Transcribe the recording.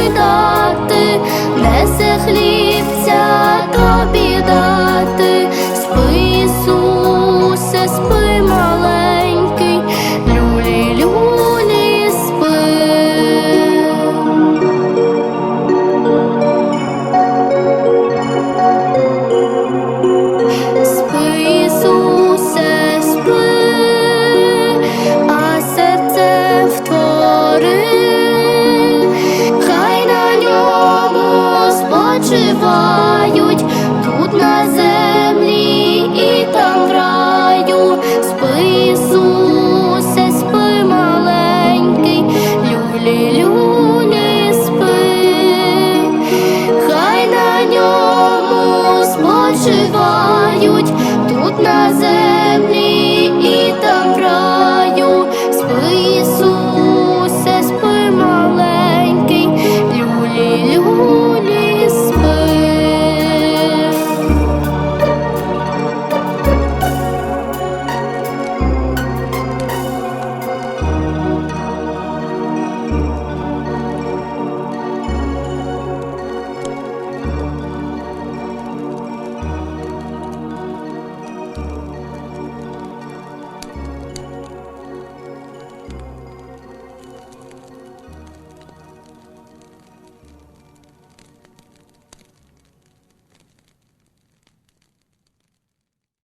не видати, несе хлібця спочивають тут на землі.